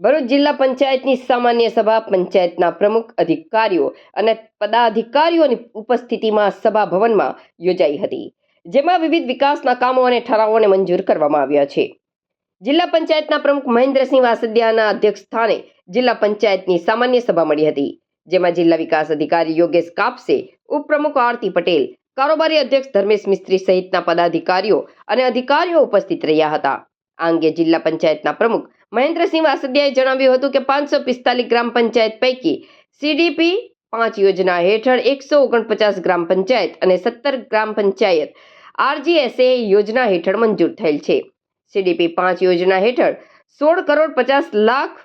ભરૂચ જિલ્લા પંચાયતની સામાન્ય સભા, પંચાયતના પ્રમુખ, અધિકારીઓ અને પદાધિકારીઓની ઉપસ્થિતિમાં સભા ભવનમાં યોજાઈ હતી, જેમાં વિવિધ વિકાસના કામો અને ઠરાવોને મંજૂર કરવામાં આવ્યા છે. જિલ્લા પંચાયતના પ્રમુખ મહેન્દ્રસિંહ વાસદિયાના અધ્યક્ષ સ્થાને જિલ્લા પંચાયતની સામાન્ય સભા મળી હતી, જેમાં જિલ્લા વિકાસ અધિકારી યોગેશ કાપસે, ઉપપ્રમુખ આરતી પટેલ, કારોબારી અધ્યક્ષ ધર્મેશ મિસ્ત્રી સહિતના પદાધિકારીઓ અને અધિકારીઓ ઉપસ્થિત રહ્યા હતા. આ અંગે જિલ્લા પંચાયતના પ્રમુખ મહેન્દ્રસિંહ વાસદિયાએ જણાવ્યું હતું કે પાંચસો પિસ્તાલીસ ગ્રામ પંચાયત પૈકી સીડીપી પાંચ યોજના હેઠળ એકસો ઓગણપચાસ ગ્રામ પંચાયત અને સત્તર ગ્રામ પંચાયત આરજીએસએ યોજના હેઠળ મંજૂર થયેલ છે. સીડીપી પાંચ યોજના હેઠળ સોળ કરોડ પચાસ લાખ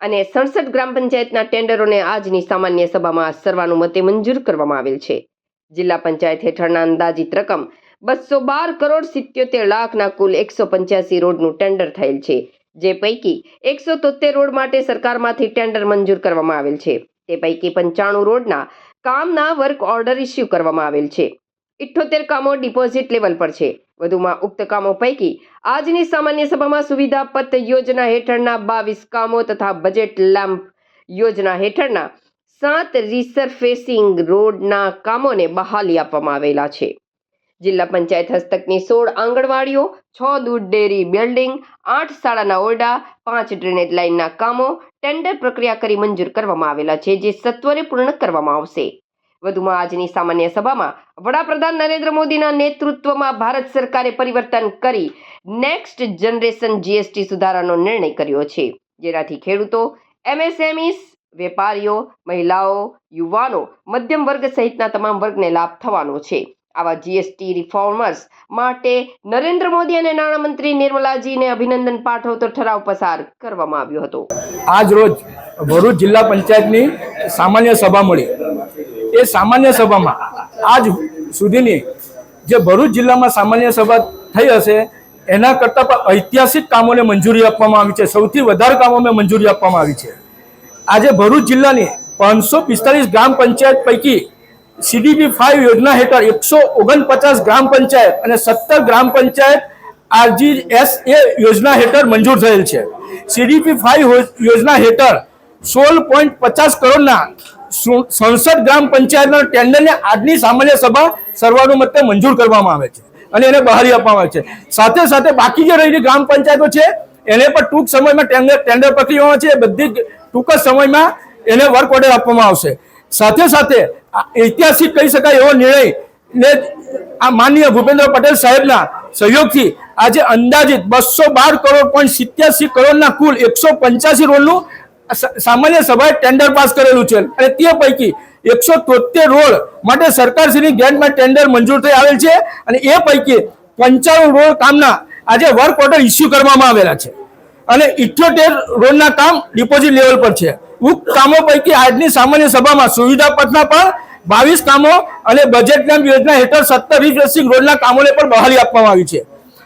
અને સડસઠ ગ્રામ પંચાયતના ટેન્ડરોને આજની સામાન્ય સભામાં સર્વાનુમતે મંજૂર કરવામાં આવેલ છે. જિલ્લા પંચાયત હેઠળના અંદાજિત રકમ બસો બાર કરોડ સિત્યોતેર લાખના કુલ એકસો પંચ્યાસી રોડનું ટેન્ડર થયેલ છે. જે પૈકી એકસો તોતેર રોડ માટે સરકારમાંથી ટેન્ડર મંજૂર કરવામાં આવેલ છે. તે પૈકી પંચાણું રોડના કામના વર્ક ઓર્ડર ઇસ્યુ કરવામાં આવેલ છે. ઇઠ્ઠોતેર કામો ડિપોઝિટ લેવલ પર છે. વધુમાં ઉક્ત કામો પૈકી આજની સામાન્ય સભામાં સુવિધા પત યોજના હેઠળના બાવીસ કામો તથા બજેટ લેમ્પ યોજના હેઠળના સાત રિસરફેસિંગ રોડના કામોને બહાલી આપવામાં આવેલા છે. જિલ્લા પંચાયત હસ્તકની સોળ આંગણવાડીઓ, છ દૂધ ડેરી બિલ્ડિંગ, આઠ શાળાના ઓરડા, પાંચ ડ્રેનેજ લાઇનના કામો, ટેન્ડર પ્રક્રિયા કરી મંજૂર કરવામાં આવેલા છે, જે સત્વરે પૂર્ણ કરવામાં આવશે. વધુમાં આજની સામાન્ય સભામાં વડાપ્રધાન નરેન્દ્ર મોદીના નેતૃત્વમાં ભારત સરકારે પરિવર્તન કરી નેક્સ્ટ જનરેશન જીએસટી સુધારાનો નિર્ણય કર્યો છે. જેનાથી ખેડૂતો, એમએસએમઈસ, વેપારીઓ, મહિલાઓ, યુવાનો, મધ્યમ વર્ગ સહિતના તમામ વર્ગને લાભ થવાનો છે. આવા જીએસટી રિફોર્મર્સ માટે નરેન્દ્ર મોદી અને નાણામંત્રી નિર્મલાજીને અભિનંદન પાઠવતો ઠરાવ પસાર કરવામાં આવ્યો હતો. આજ રોજ ભરૂચ જિલ્લા પંચાયતની સામાન્ય સભા મળી. એ સામાન્ય સભામાં આજ સુધીની જે ભરૂચ જિલ્લામાં સામાન્ય સભા થઈ હશે, એના કરતાં પણ ઐતિહાસિક કામોને મંજૂરી આપવામાં આવી છે. સૌથી વધારે કામોને મંજૂરી આપવામાં આવી છે. આજે ભરૂચ જિલ્લાની પાંચસો પિસ્તાલીસ ગ્રામ પંચાયત પૈકી સીડીપી ફાઇવ યોજના હેઠળ એકસો ઓગણપચાસ ગ્રામ પંચાયત અને સત્તર ગ્રામ panchayat R G S A યોજના હેઠળ મંજૂર થયેલ છે. સીડીપી ફાઇવ યોજના હેઠળ સોળ પોઈન્ટ પચાસ કરોડના સડસઠ ગ્રામ પંચાયતના ટેન્ડરને આજની સામાન્ય સભા સર્વાનુમતે મંજૂર કરવામાં આવે છે અને એને બહારી આપવામાં આવે છે. સાથે સાથે બાકી જે રહેલી ગ્રામ પંચાયતો છે, એને પણ ટૂંક સમયમાં ટેન્ડર ટેન્ડર પ્રક્રિયામાં છે, બધી ટૂંક જ સમયમાં એને વર્ક ઓર્ડર આપવામાં આવશે. સાથે સાથે ઐતિહાસિક કહી શકાય એવો નિર્ણય ને આ માનનીય ભૂપેન્દ્ર પટેલ સાહેબના સહયોગથી આજે અંદાજિત બસો બાર કરોડ પોઈન્ટ સિત્યાસી કરોડના કુલ એકસો પંચ્યાસી રોડનું સામાન્ય સભાએ ટેન્ડર પાસ કરેલું છે. અને તે પૈકી એકસો તોતેર રોડ માટે સરકારશ્રીની ગ્રાન્ટમાં ટેન્ડર મંજૂર થઈ આવેલ છે. અને એ પૈકી પંચાણું રોડ કામના આજે વર્ક ઓર્ડર ઇસ્યુ કરવામાં આવેલા છે. અને ઇઠ્યોતેર રોડના કામ ડિપોઝિટ લેવલ પર છે. ઉક્ત કામો પૈકી આજની સામાન્ય સભામાં સુવિધા પથના પણ બાવીસ કામો અને બજેટ કામ યોજના હેઠળ સત્તર રિફ્રેશિંગ રોડના કામોને પણ બહાલી આપવામાં આવી છે.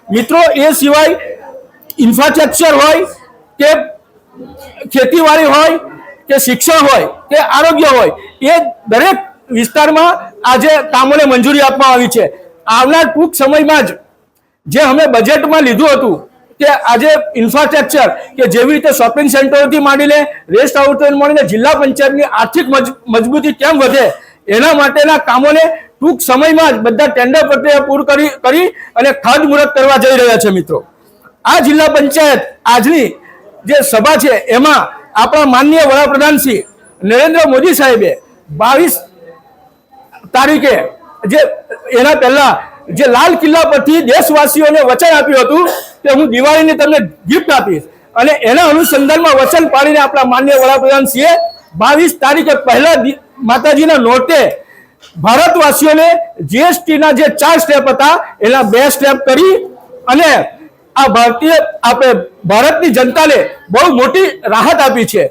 મિત્રો, એ સિવાય ઇન્ફ્રાસ્ટ્રક્ચર હોય કે ખેતીવાડી હોય કે શિક્ષણ હોય કે આરોગ્ય હોય, એ દરેક વિસ્તારમાં આજે કામોને મંજૂરી આપવામાં આવી છે. આવનાર ટૂંક સમયમાં જ જે અમે બજેટમાં લીધું હતું કે આજે ઇન્ફ્રાસ્ટ્રક્ચર કે જેવી રીતે શોપિંગ સેન્ટરોથી માંડીને રેસ્ટ હાઉસથી માંડીને જિલ્લા પંચાયતની આર્થિક મજબૂતી કેમ વધે, એના માટેના કામોને ટૂંક સમયમાં જ બધા ટેન્ડર પ્રક્રિયા પૂર કરી કરી અને ખાતમુહૂર્ત કરવા જઈ રહ્યા છે મિત્રો. આ જિલ્લા પંચાયત આજની જે સભા છે, એમાં આપણા માનનીય વડાપ્રધાન શ્રી નરેન્દ્ર મોદી સાહેબે બાવીસ તારીખે જે એના પહેલા જે લાલ કિલ્લા પરથી દેશવાસીઓને વચન આપ્યું હતું, કે હું દિવાળીની તમને ગિફ્ટ આપીશ. અને એના અનુસંધાનમાં વચન પાડીને આપણા માન્ય વડાપ્રધાન શ્રીએ બાવીસ તારીખે પહેલા માતાજીના નોટે ભારતવાસીઓને જીએસટીના જે ચાર સ્ટેપ હતા, એના બે સ્ટેપ કરી અને આ ભારતીય આપણે ભારતની જનતાને બહુ મોટી રાહત આપી છે.